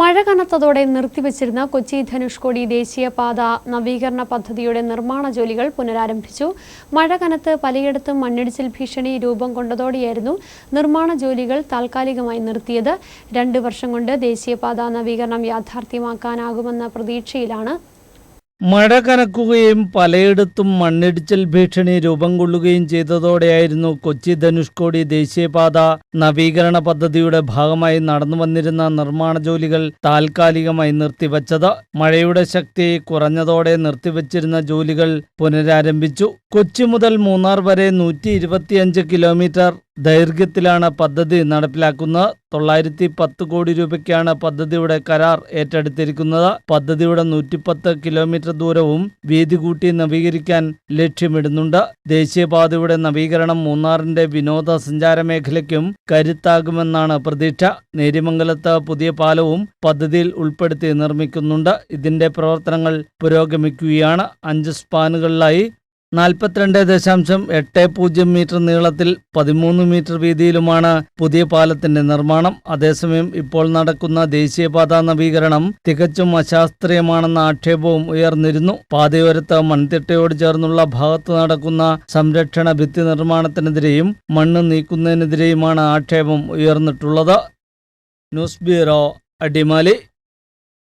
മഴ കനത്തതോടെ നിർത്തിവച്ചിരുന്ന കൊച്ചി ധനുഷ്കോടി ദേശീയപാത നവീകരണ പദ്ധതിയുടെ നിർമ്മാണ ജോലികൾ പുനരാരംഭിച്ചു. മഴ കനത്ത് പലയിടത്തും മണ്ണിടിച്ചിൽ ഭീഷണി രൂപം കൊണ്ടതോടെയായിരുന്നു നിർമ്മാണ ജോലികൾ താൽക്കാലികമായി നിർത്തിയത്. രണ്ടു വർഷം കൊണ്ട് ദേശീയപാത നവീകരണം യാഥാർത്ഥ്യമാക്കാനാകുമെന്ന പ്രതീക്ഷയിലാണ് മഴ കനക്കുകയും പലയിടത്തും മണ്ണിടിച്ചിൽ ഭീഷണി രൂപം കൊള്ളുകയും ചെയ്തതോടെയായിരുന്നു കൊച്ചി ധനുഷ്കോടി ദേശീയപാത നവീകരണ പദ്ധതിയുടെ ഭാഗമായി നടന്നു വന്നിരുന്ന നിർമ്മാണ ജോലികൾ താൽക്കാലികമായി നിർത്തിവച്ചത്. മഴയുടെ ശക്തി കുറഞ്ഞതോടെ നിർത്തിവച്ചിരുന്ന ജോലികൾ പുനരാരംഭിച്ചു. കൊച്ചി മുതൽ മൂന്നാർ വരെ നൂറ്റി കിലോമീറ്റർ ദൈർഘ്യത്തിലാണ് പദ്ധതി നടപ്പിലാക്കുന്നത്. തൊള്ളായിരത്തി പത്ത് കോടി രൂപയ്ക്കാണ് പദ്ധതിയുടെ കരാർ ഏറ്റെടുത്തിരിക്കുന്നത്. പദ്ധതിയുടെ നൂറ്റിപ്പത്ത് കിലോമീറ്റർ ദൂരവും വീതി കൂട്ടി നവീകരിക്കാൻ ലക്ഷ്യമിടുന്നുണ്ട്. ദേശീയപാതയുടെ നവീകരണം മൂന്നാറിന്റെ വിനോദസഞ്ചാര മേഖലയ്ക്കും കരുത്താകുമെന്നാണ് പ്രതീക്ഷ. നേരിമംഗലത്ത് പുതിയ പാലവും പദ്ധതിയിൽ ഉൾപ്പെടുത്തി നിർമ്മിക്കുന്നുണ്ട്. ഇതിന്റെ പ്രവർത്തനങ്ങൾ പുരോഗമിക്കുകയാണ്. അഞ്ച് സ്പാനുകളിലായി നാൽപ്പത്തിരണ്ട് ദശാംശം എട്ട് പൂജ്യം മീറ്റർ നീളത്തിൽ പതിമൂന്ന് മീറ്റർ വീതിയിലുമാണ് പുതിയ പാലത്തിന്റെ നിർമ്മാണം. അതേസമയം ഇപ്പോൾ നടക്കുന്ന ദേശീയപാത നവീകരണം തികച്ചും അശാസ്ത്രീയമാണെന്ന ആക്ഷേപവും ഉയർന്നിരുന്നു. പാതയോരത്ത് മൺതിട്ടയോട് ചേർന്നുള്ള ഭാഗത്ത് നടക്കുന്ന സംരക്ഷണ ഭിത്തി നിർമ്മാണത്തിനെതിരെയും മണ്ണ് നീക്കുന്നതിനെതിരെയുമാണ് ആക്ഷേപം ഉയർന്നിട്ടുള്ളത്. News bureau Adimali.